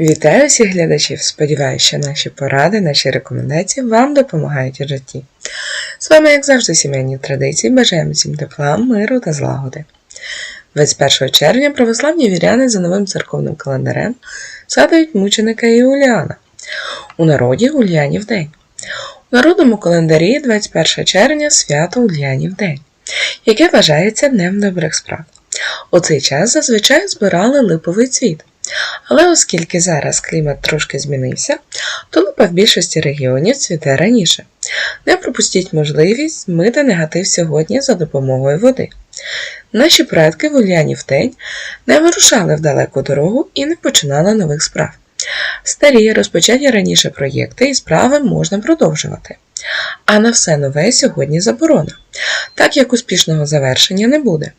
Вітаю всіх глядачів! Сподіваюся, що наші поради, наші рекомендації вам допомагають у житті. З вами, як завжди, сімейні традиції. Бажаємо всім тепла, миру та злагоди. 21 червня православні віряни за новим церковним календарем згадують мученика Іуліана. У народі Ульянів день. У народному календарі 21 червня свято Ульянів день, яке вважається Днем добрих справ. У цей час зазвичай збирали липовий цвіт. Але оскільки зараз клімат трошки змінився, то липа в більшості регіонів цвіте раніше. Не пропустіть можливість змити негатив сьогодні за допомогою води. Наші предки в Ульянів день не вирушали в далеку дорогу і не починали нових справ. Старі розпочаті раніше проєкти і справи можна продовжувати. А на все нове сьогодні заборона, так як успішного завершення не буде.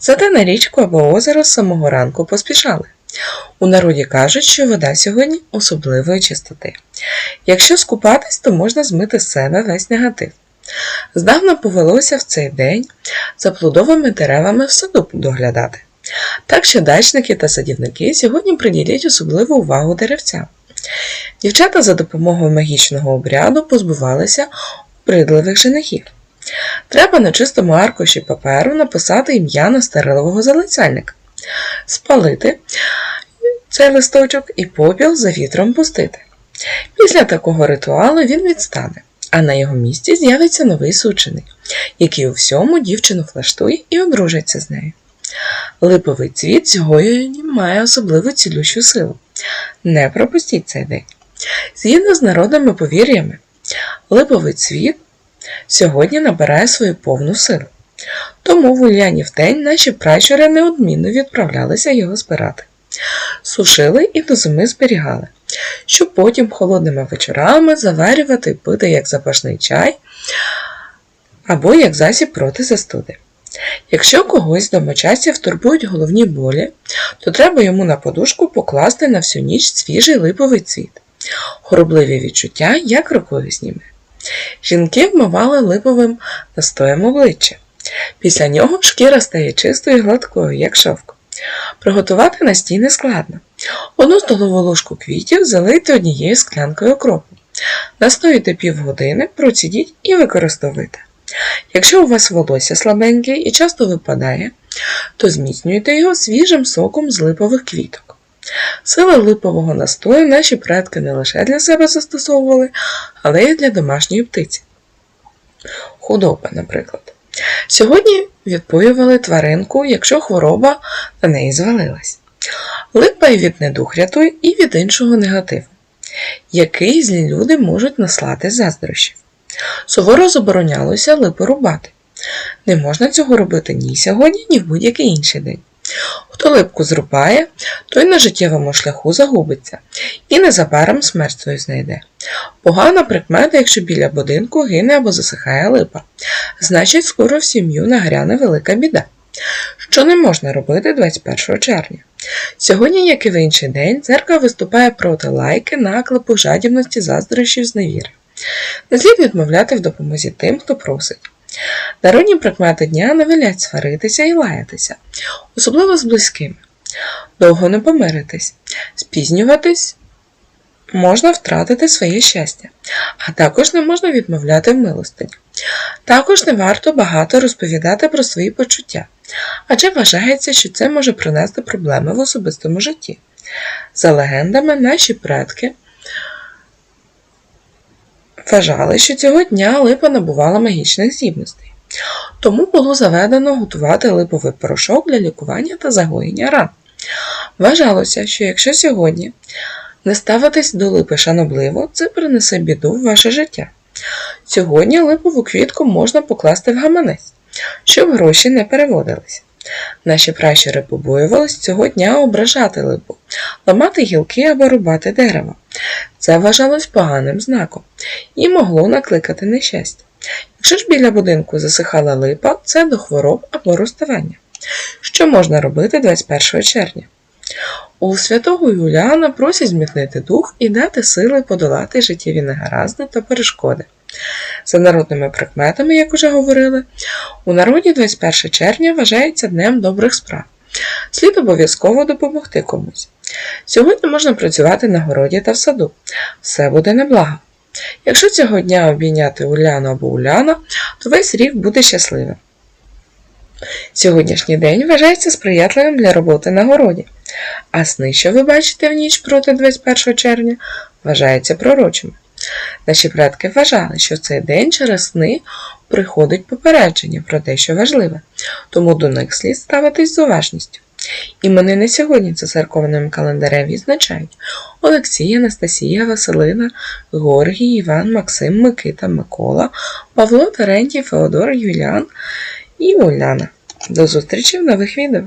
Зате на річку або озеро з самого ранку поспішали. У народі кажуть, що вода сьогодні особливої чистоти. Якщо скупатись, то можна змити з себе весь негатив. Здавна повелося в цей день за плодовими деревами в саду доглядати. Так що дачники та садівники сьогодні приділять особливу увагу деревцям. Дівчата за допомогою магічного обряду позбувалися обридливих женихів. Треба на чистому аркуші паперу написати ім'я настирливого залицяльника, спалити цей листочок і попіл за вітром пустити. Після такого ритуалу він відстане, а на його місці з'явиться новий сучений, який у всьому дівчину флаштує і одружиться з нею. Липовий цвіт сьогодні має особливу цілющу силу. Не пропустіть цей день. Згідно з народними повір'ями, липовий цвіт сьогодні набирає свою повну силу. Тому в Ульянів день наші пращури неодмінно відправлялися його збирати. Сушили і до зими зберігали, щоб потім холодними вечорами заварювати і пити як запашний чай або як засіб проти застуди. Якщо когось з домочадців турбують головні болі, то треба йому на подушку покласти на всю ніч свіжий липовий цвіт. Хоробливі відчуття як рукою зніме. Жінки вмивали липовим настоєм обличчя. Після нього шкіра стає чистою і гладкою, як шовк. Приготувати настій не складно. Одну столову ложку квітів залийте однією склянкою окропу. Настоїте півгодини, процідіть і використовуйте. Якщо у вас волосся слабеньке і часто випадає, то зміцнюйте його свіжим соком з липових квіток. Сили липового настою наші предки не лише для себе застосовували, але й для домашньої птиці. Худоба, наприклад. Сьогодні відпоювали тваринку, якщо хвороба на неї звалилась. Липа і від недух рятує, і від іншого негативу, який злі люди можуть наслати заздрощів. Суворо заборонялося липи рубати. Не можна цього робити ні сьогодні, ні в будь-який інший день. Хто липку зрубає, той на життєвому шляху загубиться і незабаром смерть свою знайде. Погана прикмета, якщо біля будинку гине або засихає липа, значить скоро в сім'ю нагряне велика біда. Що не можна робити 21 червня. Сьогодні, як і в інший день, церква виступає проти лайки, наклепу, жадібності, заздрощів, зневіри. Не слід відмовляти в допомозі тим, хто просить. Народні прикмети дня не сваритися і лаятися, особливо з близькими. Довго не помиритись, спізнюватись можна втратити своє щастя, а також не можна відмовляти в милостині. Також не варто багато розповідати про свої почуття, адже вважається, що це може принести проблеми в особистому житті. За легендами, наші предки вважали, що цього дня липа набувала магічних здібностей. Тому було заведено готувати липовий порошок для лікування та загоєння ран. Вважалося, що якщо сьогодні не ставитись до липи шанобливо, це принесе біду в ваше життя. Сьогодні липову квітку можна покласти в гаманець, щоб гроші не переводились. Наші пращури побоювались цього дня ображати липу, ламати гілки або рубати дерево. Це вважалось поганим знаком і могло накликати нещастя. Якщо ж біля будинку засихала липа, це до хвороб або розставання. Що можна робити 21 червня? У святого Юліана просять зміцнити дух і дати сили подолати життєві негаразди та перешкоди. За народними прикметами, як уже говорили, у народі 21 червня вважається Днем добрих справ. Слід обов'язково допомогти комусь. Сьогодні можна працювати на городі та в саду. Все буде неблаго. Якщо цього дня обійняти Уляну або Уляна, то весь рік буде щасливим. Сьогоднішній день вважається сприятливим для роботи на городі, а сни, що ви бачите в ніч проти 21 червня, вважаються пророчими. Наші предки вважали, що в цей день через сни приходить попередження про те, що важливе, тому до них слід ставитись з уважністю. Іменини сьогодні за церковним календарем відзначають Олексій, Анастасія, Василина, Георгій, Іван, Максим, Микита, Микола, Павло, Терентій, Феодор, Юліан і Уляна. До зустрічі в нових відео!